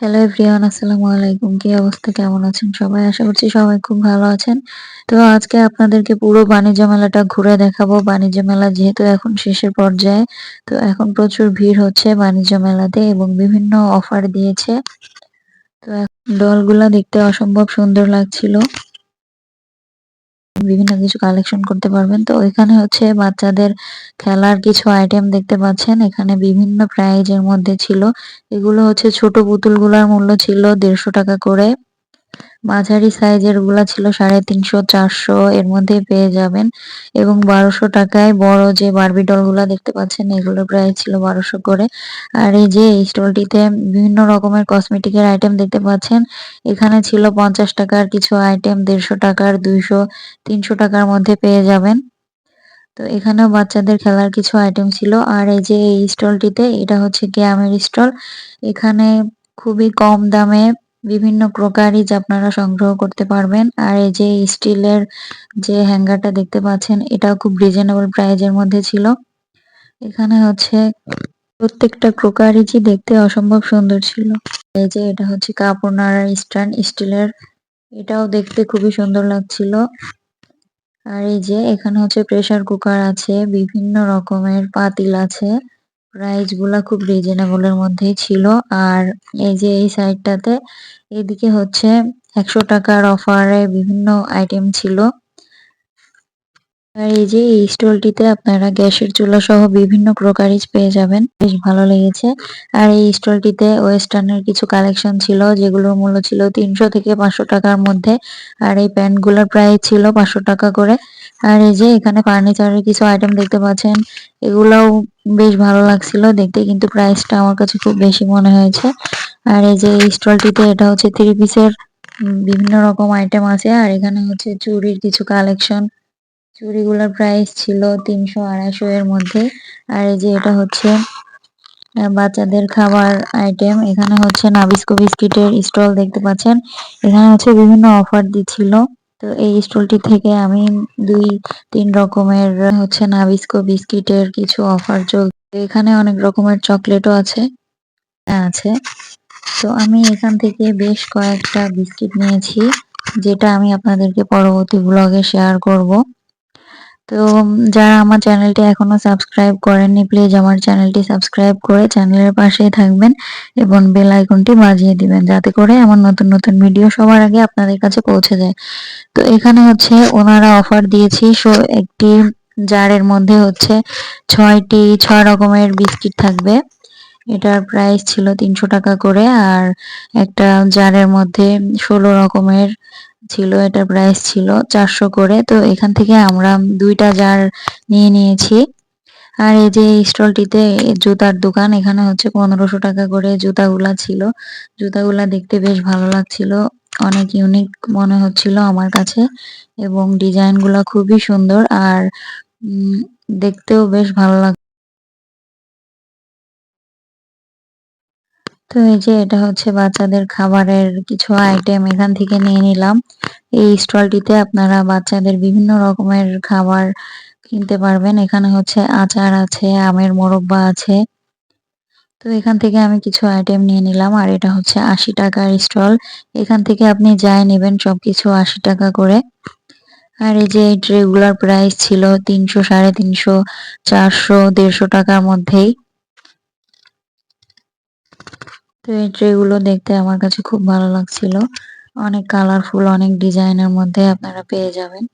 Hello everyone আসসালামু আলাইকুম কি অবস্থা? কেমন আছেন সবাই? আশা করছি সবাই খুব ভালো আছেন। তো আজকে আপনাদেরকে পুরো বাণিজ্য মেলাটা ঘুরে দেখাবো। বাণিজ্য মেলা যেহেতু এখন শেষের পর্যায়ে, তো এখন প্রচুর ভিড় হচ্ছে বাণিজ্য মেলাতে এবং বিভিন্ন অফার দিয়েছে। তো দলগুলা দেখতে অসম্ভব সুন্দর লাগছিল। বিভিন্ন কিছু কালেকশন করতে পারবেন। তো এখানে হচ্ছে বাচ্চাদের খেলার কিছু আইটেম দেখতে পাচ্ছেন। এখানে বিভিন্ন প্রাইজের মধ্যে ছিল। এগুলো হচ্ছে ছোট পুতুলগুলার মূল্য ছিল দেড়শো টাকা করে। মাঝারি সাইজেরগুলা ছিল সাড়ে তিনশো, চারশো এর মধ্যে পেয়ে যাবেন। এবং বারোশো টাকায় বড় যে বারবি ডলগুলা দেখতে পাচ্ছেন, এগুলোর প্রাইস ছিল বারোশো করে। আর এই যে এই স্টলটিতে বিভিন্ন রকমের কসমেটিকের আইটেম দেখতে পাচ্ছেন। এখানে ছিল পঞ্চাশ টাকার কিছু আইটেম দেড়শো টাকার, দুইশো, তিনশো টাকার মধ্যে পেয়ে যাবেন। তো এখানেও বাচ্চাদের খেলার কিছু আইটেম ছিল। আর এই যে এই স্টলটিতে এটা হচ্ছে গ্যামের স্টল এখানে খুবই কম দামে বিভিন্ন ক্রোকারিজ আপনারা সংগ্রহ করতে পারবেন। আর এই যে স্টিলের যে হ্যাঙ্গারটা দেখতে পাচ্ছেন, এটাও খুব রিজনেবল প্রাইজের মধ্যে ছিল। এখানে হচ্ছে প্রত্যেকটা ক্রোকারিজই দেখতে অসম্ভব সুন্দর ছিল। এই যে এটা হচ্ছে কাপড় নাড়ার স্ট্যান্ড স্টিলের, এটাও দেখতে খুবই সুন্দর লাগছিল। আর এই যে এখানে হচ্ছে প্রেসার কুকার আছে, বিভিন্ন রকমের পাতিল আছে। প্রাইসগুলা খুব রিজনেবল এর মধ্যেই ছিল। আর এই যে এই সাইড টাতে এদিকে হচ্ছে একশো টাকার অফার অফারে বিভিন্ন আইটেম ছিল। আর এই যে এই স্টলটিতে আপনারা গ্যাসের চুলা সহ বিভিন্ন ক্রোকারিজ পেয়ে যাবেন। বেশ ভালো লেগেছে। আর এই স্টলটিতে ওয়েস্টার্নের কিছু কালেকশন ছিল, যেগুলোর মূল্য ছিল তিনশো থেকে পাঁচশো টাকার মধ্যে। আর এই প্যান্টগুলোর প্রাইস ছিল পাঁচশো টাকা করে। আর এই যে এখানে ফার্নিচারের কিছু আইটেম দেখতে পাচ্ছেন, এগুলাও বেশ ভালো লাগছিল। দেখতে কিন্তু প্রাইসটা আমার কাছে খুব বেশি মনে হয়েছে। আর এই যে এই স্টলটিতে এটা হচ্ছে থ্রি পিসের বিভিন্ন রকম আইটেম আছে। আর এখানে হচ্ছে চুরির কিছু কালেকশন। চুড়িগুলোর প্রাইস ছিল তিনশো আড়াইশো এর মধ্যে। আর এই যে এটা হচ্ছে বাচ্চাদের খাবার আইটেম এখানে হচ্ছে নাবিস্কো বিস্কিটের স্টল দেখতে পাচ্ছেন। এখানে হচ্ছে বিভিন্ন অফার দিচ্ছিল। তো এই স্টলটি থেকে আমি দুই, তিন রকমের হচ্ছে নাবিস্কো বিস্কিটের কিছু অফার চলছে। এখানে অনেক রকমের চকলেটও আছে আছে। তো আমি এখান থেকে বেশ কয়েকটা বিস্কিট নিয়েছি, যেটা আমি আপনাদেরকে পরবর্তী ব্লগে শেয়ার করব। তো যারা আমার চ্যানেলটি এখনও সাবস্ক্রাইব করেননি প্লিজ আমার চ্যানেলটি সাবস্ক্রাইব করে চ্যানেলের পাশেই থাকবেন এবং বেল আইকনটি বাজিয়ে দিবেন, যাতে করে আমার নতুন নতুন ভিডিও সবার আগে আপনাদের কাছে পৌঁছে যায়। তো, এখানে হচ্ছে ওনারা অফার দিয়েছি, সো, একটি জারের মধ্যে হচ্ছে ছয়টি, ছয় রকমের বিস্কিট থাকবে। এটার প্রাইস ছিল তিনশো টাকা করে, আর একটা জারের মধ্যে ষোলো রকমের ছিল এটার প্রাইস ছিল চারশো করে। তো এখান থেকে আমরা দুইটা জার নিয়ে নিয়েছি। আর এই যে স্টলটিতে জুতার দোকান, এখানে হচ্ছে পনেরোশো টাকা করে জুতাগুলা ছিল। জুতাগুলা দেখতে বেশ ভালো লাগছিল, অনেক ইউনিক মনে হচ্ছিল আমার কাছে এবং ডিজাইনগুলা খুবই সুন্দর আর দেখতেও বেশ ভালো লাগ তো এই যে এটা হচ্ছে বাচ্চাদের খাবারের কিছু আইটেম এখান থেকে নিয়ে নিলাম। এই স্টলটিতে আপনারা বাচ্চাদের বিভিন্ন রকমের খাবার কিনতে পারবেন। এখানে হচ্ছে আচার আছে, আমের মোরব্বা আছে। তো এখান থেকে আমি কিছু আইটেম নিয়ে নিলাম আর এটা হচ্ছে আশি টাকার স্টল। এখান থেকে আপনি যাই নেবেন সবকিছু আশি টাকা করে। আর এই যে রেগুলার প্রাইস ছিল তিনশো, সাড়ে তিনশো, চারশো, দেড়শো টাকার মধ্যেই। তো এই ট্রে গুলো দেখতে আমার কাছে খুব ভালো লাগছিল। অনেক কালারফুল অনেক ডিজাইন এর মধ্যে আপনারা পেয়ে যাবেন।